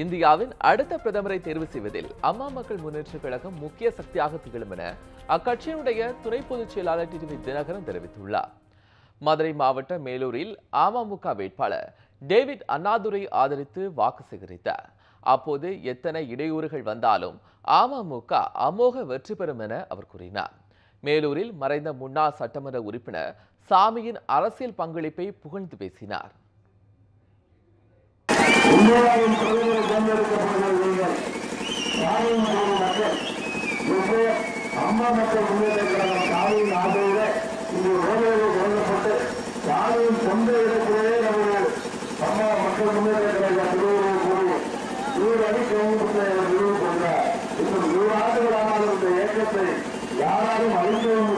இந்தியாவின் அடுத்த பிரதமரை தேர்வு செய்வதில் அம்மா மக்கள் முன்னேற்ற கழகம் முக்கிய சக்தியாக திகழும் என அக்கட்சியினுடைய துணை பொதுச் செயலாளர் டிடிவி தினகரன் தெரிவித்துள்ளார். மதுரை மாவட்டம் மேலூரில் அமமுக வேட்பாளர் டேவிட் அண்ணாதுரை ஆதரித்து வாக்கு சேகரித்தார். அப்போது எத்தனை இடையூறுகள் வந்தாலும் அமமுக அமோக வெற்றி பெறும் என அவர் கூறினார். மேலூரில் மறைந்த முன்னாள் சட்டமன்ற உறுப்பினர் சாமியின் அரசியல் பங்களிப்பை புகழ்ந்து பேசினார். அரசு அம்மா மக்கள் முன்னேற்ற கழகம் சாலையின் ஆதரவில் இந்த ஓடையோடு வழங்கப்பட்டு சாலையின் சொந்த இடத்திலேயே நம்முடைய அம்மா மக்கள் முன்னேற்ற கழக திருவள்ளுவர் கூறி நூறு அடிக்கு நிறுவப்பட்ட இந்த நூறு ஆண்டுகளான இந்த இயக்கத்தை யாராலும் அழிக்கவும்